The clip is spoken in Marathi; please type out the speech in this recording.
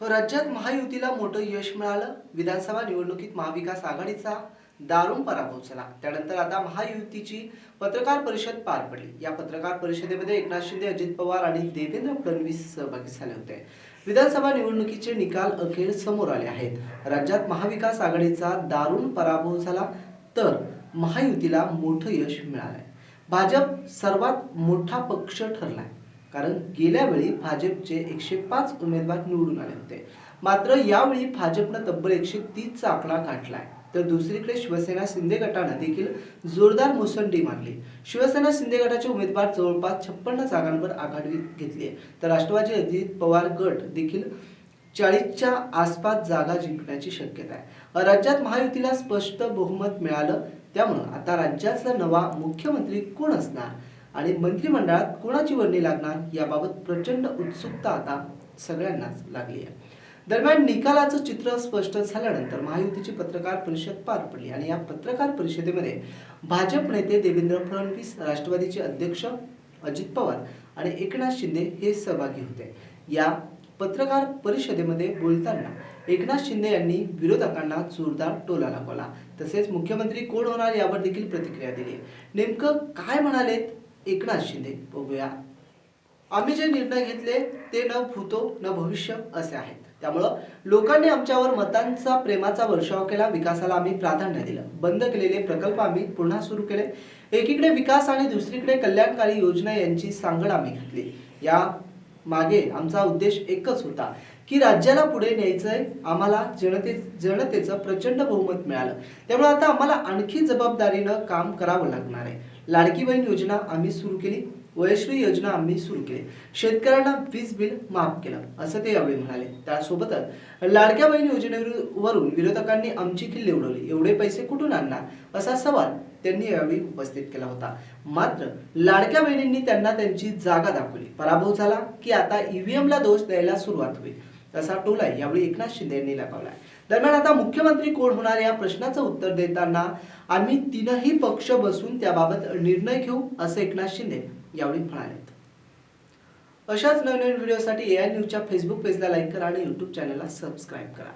हो, राज्यात महायुतीला मोठं यश मिळालं. विधानसभा निवडणुकीत महाविकास आघाडीचा दारुण पराभव झाला. त्यानंतर आता महायुतीची पत्रकार परिषद पार पडली. या पत्रकार परिषदेमध्ये एकनाथ शिंदे अजित पवार आणि देवेंद्र फडणवीस सहभागी झाले होते. विधानसभा निवडणुकीचे निकाल अखेर समोर आले आहेत. राज्यात महाविकास आघाडीचा दारुण पराभव झाला तर महायुतीला मोठं यश मिळालंय. भाजप सर्वात मोठा पक्ष ठरलाय. कारण गेल्या वेळी भाजपचे एकशे पाच उमेदवार निवडून आले होते. मात्र यावेळी भाजपनं तब्बल एकशे तीसचा आकडा गाठलाय. तर दुसरीकडे शिवसेना शिंदे गटानं देखील जोरदार मुसंडी मारली. शिवसेना शिंदे गटाचे उमेदवार जवळपास छप्पन्न जागांवर आघाडी घेतली तर राष्ट्रवादी अजित पवार गट देखील चाळीसच्या आसपास जागा जिंकण्याची शक्यता आहे. राज्यात महायुतीला स्पष्ट बहुमत मिळालं त्यामुळं आता राज्याचा नवा मुख्यमंत्री कोण असणार? आणि मंत्रिमंडळात कोणाची वर्णी लागणार याबाबत प्रचंड उत्सुकता आता सगळ्यांनाच लागली आहे. दरम्यान निकालाचं चित्र स्पष्ट झाल्यानंतर महायुतीची पत्रकार परिषद पार पडली आणि या पत्रकार परिषदेमध्ये भाजप नेते देवेंद्र फडणवीस राष्ट्रवादीचे अध्यक्ष अजित पवार आणि एकनाथ शिंदे हे सहभागी होते. या पत्रकार परिषदेमध्ये बोलताना एकनाथ शिंदे यांनी विरोधकांना जोरदार टोला लागवला तसेच मुख्यमंत्री कोण होणार यावर देखील प्रतिक्रिया दिली. नेमकं काय म्हणालेत? एकनाथ शिंदे बघूया. आम्ही जे निर्णय घेतले ते न भूतो न भविष्य असे आहेत. त्यामुळं लोकांनी आमच्यावर मतांचा प्रेमाचा वर्षाव केला विकासाला आम्ही प्राधान्य दिलं. बंद केलेले प्रकल्प आम्ही पुन्हा सुरू केले. एकीकडे विकास आणि दुसरीकडे कल्याणकारी योजना यांची सांगड आम्ही घातली. या मागे आमचा उद्देश एकच होता की राज्याला पुढे न्यायचंय आम्हाला जनते जनतेचं प्रचंड बहुमत मिळालं. त्यामुळे आता आम्हाला आणखी जबाबदारीनं काम करावं लागणार आहे. लाडकी बहीण योजना आम्ही सुरू केली. वयश्री योजना आम्ही सुरू केली. शेतकऱ्यांना वीज बिल माफ केलं असं ते यावेळी म्हणाले. त्यासोबतच लाडक्या बहीण योजनेवरून विरोधकांनी आमची किल्ले उडवली. एवढे पैसे कुठून आणणार? असा सवाल त्यांनी यावेळी उपस्थित केला होता. मात्र लाडक्या बहिणींनी त्यांना त्यांची जागा दाखवली. पराभव झाला की आता ईव्हीएम ला दोष द्यायला सुरुवात होईल तसा टोला यावेळी एकनाथ शिंदे यांनी लगावला दरम्यान आता मुख्यमंत्री कोण होणार या प्रश्नाचं उत्तर देताना आम्ही तीनही पक्ष बसून त्याबाबत निर्णय घेऊ असं एकनाथ शिंदे यावेळी म्हणालेत अशाच नवनवीन व्हिडिओसाठी ए आय न्यूजच्या फेसबुक पेजला लाईक करा आणि यूट्यूब चॅनलला सबस्क्राईब करा.